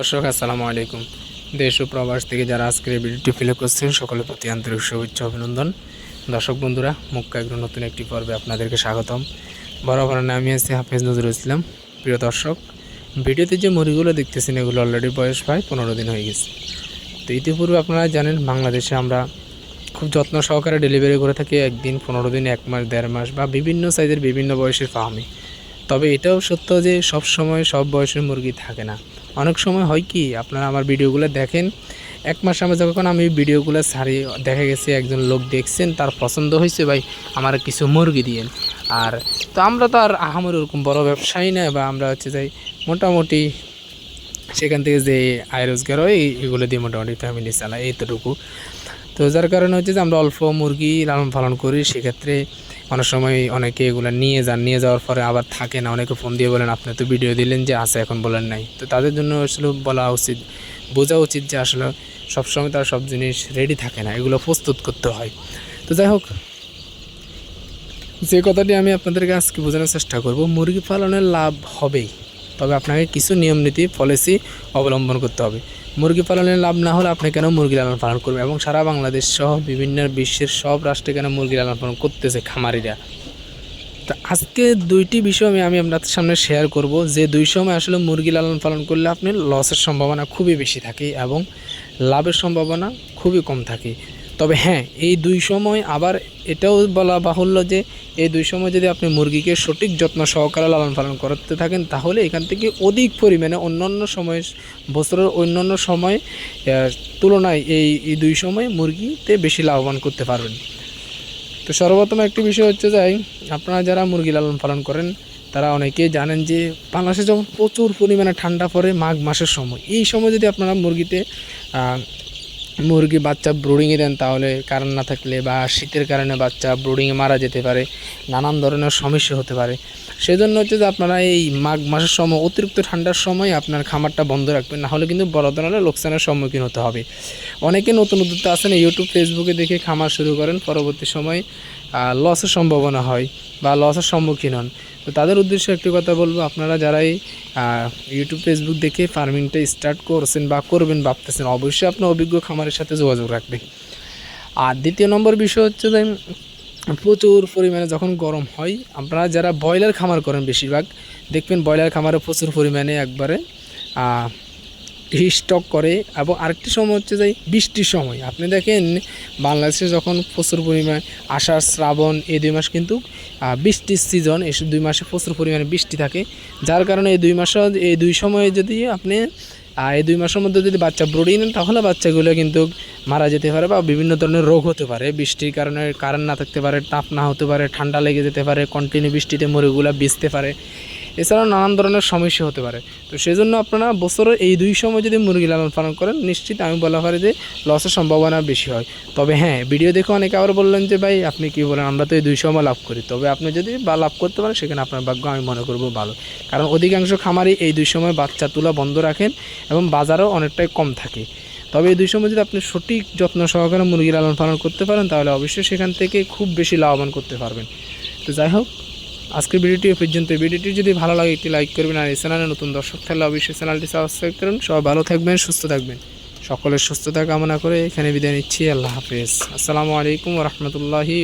দর্শক, আসসালামু আলাইকুম। দেশ ও প্রবাস থেকে যারা আজকের এই ভিডিওটি ফিলে করছেন, সকলের প্রতি আন্তরিক শুভেচ্ছা, অভিনন্দন। দর্শক বন্ধুরা, মুক্কা এগ্রো নতুন একটি পর্বে আপনাদেরকে স্বাগতম। বরাবর আমি আছি হাফেজ নজরুল ইসলাম। প্রিয় দর্শক, ভিডিওতে যে মুরগিগুলো দেখতেছেন, এগুলো অলরেডি বয়স প্রায় পনেরো দিন হয়ে গেছে। তো ইতিপূর্বে আপনারা জানেন, বাংলাদেশে আমরা খুব যত্ন সহকারে ডেলিভারি করে থাকি। একদিন পনেরো দিন, এক মাস, দেড় মাস বা বিভিন্ন সাইজের বিভিন্ন বয়সের ফার্মে তবে এটাও সত্য যে সব সময় সব বয়সের মুরগি থাকে না। অনেক সময় হয় কি, আপনারা আমার ভিডিওগুলো দেখেন, এক মাস আমি যখন আমি ভিডিওগুলো ছাড়ি, দেখা গেছে একজন লোক দেখছেন, তার পছন্দ হয়েছে, ভাই, আমার কিছু মুরগি দিয়েন। আর তো আমরা তো আর আহামর ওরকম বড় ব্যবসায়ী না, বা আমরা হচ্ছে যাই মোটামুটি সেখান থেকে যে আয় রোজগার হয়, এগুলো দিয়ে মোটামুটি ফ্যামিলি চালায় এইতটুকু তো যার কারণে হচ্ছে যে আমরা অল্প মুরগি লালন পালন করি, সেক্ষেত্রে অনেক সময় অনেকে এগুলো নিয়ে যান, নিয়ে যাওয়ার পরে আবার থাকে না। অনেকে ফোন দিয়ে বলেন, আপনি তো ভিডিও দিলেন যে আছে, এখন বলেন নাই। তো তাদের জন্য আসলে বলা উচিত, বোঝা উচিত যে আসলে সবসময় তার সব জিনিস রেডি থাকে না, এগুলো প্রস্তুত করতে হয়। তো যাই হোক, যে কথাটি আমি আপনাদেরকে আজকে বোঝানোর চেষ্টা করব, মুরগি পালনের লাভ হবেই। তবে আপনাকে কিছু নিয়ম নীতি পলিসি অবলম্বন করতে হবে। মুরগি পালনের লাভ না হলে আপনি কেন মুরগি লালন পালন করবেন? এবং সারা বাংলাদেশ সহ বিভিন্ন বিশ্বের সব রাষ্ট্রে কেন মুরগি লালন পালন করতেছে খামারিরা? তো আজকে দুইটি বিষয় আমি আমি আপনাদের সামনে শেয়ার করব, যে দুই সময় আসলে মুরগি লালন পালন করলে আপনি লসের সম্ভাবনা খুবই বেশি থাকে এবং লাভের সম্ভাবনা খুবই কম থাকে। তবে হ্যাঁ এই দুই সময় আবার এটাও বলা বাহুল্য যে, এই দুই সময় যদি আপনি মুরগিকে সঠিক যত্ন সহকারে লালন পালন করতে থাকেন, তাহলে এখান থেকে অধিক পরিমাণে অন্যান্য সময় বছরের অন্যান্য সময় তুলনায় এই দুই সময় মুরগিতে বেশি লাভবান করতে পারবেন। তো সর্বপ্রথম একটি বিষয় হচ্ছে যাই আপনারা যারা মুরগি লালন পালন করেন, তারা অনেকেই জানেন যে, বাংলাদেশে যখন প্রচুর পরিমাণে ঠান্ডা পড়ে মাঘ মাসের সময়, এই সময় যদি আপনারা মুরগিতে মুরগি বাচ্চা ব্রুডিংয়ে দেন তাহলে কারেন্ট না থাকলে বা শীতের কারণে বাচ্চা ব্রুডিংয়ে মারা যেতে পারে, নানান ধরনের সমস্যা হতে পারে। সেজন্য হচ্ছে যে আপনারা এই মাঘ মাসের সময় অতিরিক্ত ঠান্ডার সময় আপনার খামারটা বন্ধ রাখবেন, নাহলে কিন্তু বড় ধরনের লোকসানের সম্মুখীন হতে হবে। অনেকে নতুন উদ্যোক্তা আছেন ইউটিউব ফেসবুকে দেখে খামার শুরু করেন, পরবর্তী সময় লসের সম্ভাবনা হয় বা লসের সম্মুখীন হন। তো তাদের উদ্দেশ্যে একটি কথা বলব, আপনারা যারাই ইউটিউব ফেসবুক দেখে ফার্মিংটা স্টার্ট করছেন বা করবেন ভাবতেছেন, অবশ্যই আপনার অভিজ্ঞ খামারের সাথে যোগাযোগ রাখবেন। আর দ্বিতীয় নম্বর বিষয় হচ্ছে যে, প্রচুর পরিমাণে যখন গরম হয়, আপনারা যারা ব্রয়লার খামার করেন বেশিরভাগ, দেখবেন ব্রয়লার খামারে প্রচুর পরিমাণে একবারে স্টক করে। এবং আরেকটি সময় হচ্ছে যে বৃষ্টির সময়। আপনি দেখেন, বাংলাদেশে যখন প্রচুর পরিমাণে আষাঢ়, শ্রাবণ এই দুই মাস কিন্তু বৃষ্টির সিজন এই দুই মাসে প্রচুর পরিমাণে বৃষ্টি থাকে। যার কারণে এই দুই মাসে, এই দুই সময়ে যদি আপনি এই দুই মাসের মধ্যে যদি বাচ্চা ব্রুডিং নেন তাহলে বাচ্চাগুলো কিন্তু মারা যেতে পারে বা বিভিন্ন ধরনের রোগ হতে পারে। বৃষ্টির কারণে কারেন্ট না থাকতে পারে, তাপ না হতে পারে, ঠান্ডা লেগে যেতে পারে কন্টিনিউ বৃষ্টিতে মুরগিগুলো ভিজতে পারে। এছাড়াও নানান ধরনের সমস্যা হতে পারে। তো সেই জন্য আপনারা বছরে এই দুই সময় যদি মুরগি লালন পালন করেন, নিশ্চিত আমি বলা পারি যে লসের সম্ভাবনা বেশি হয়। তবে হ্যাঁ ভিডিও দেখে অনেকে আবার বললেন যে, ভাই, আপনি কি বলেন? আমরা তো এই দুই সময় লাভ করি। তবে আপনি যদি বা লাভ করতে পারেন, সেখানে আপনার ভাগ্য আমি মনে করব ভালো। কারণ অধিকাংশ খামারই এই দুই সময় বাচ্চা তুলা বন্ধ রাখেন এবং বাজারও অনেকটাই কম থাকে। তবে এই দুই সময় যদি আপনি সঠিক যত্ন সহকারে মুরগি লালন পালন করতে পারেন, তাহলে অবশ্যই সেখান থেকে খুব বেশি লাভবান করতে পারবেন। তো যাই হোক আজকের ভিডিওটি পর্যন্ত। ভিডিওটি যদি ভালো লাগে, একটি লাইক করবেন। আর এই চ্যানেলে নতুন দর্শক থাকলে অবশ্যই চ্যানেলটি সাবস্ক্রাইব করুন। সবাই ভালো থাকবেন, সুস্থ থাকবেন। সকলের সুস্থতা কামনা করে এখানে বিদায় নিচ্ছি। আল্লাহ হাফেজ। আসসালামু আলাইকুম রহমতুল্লাহি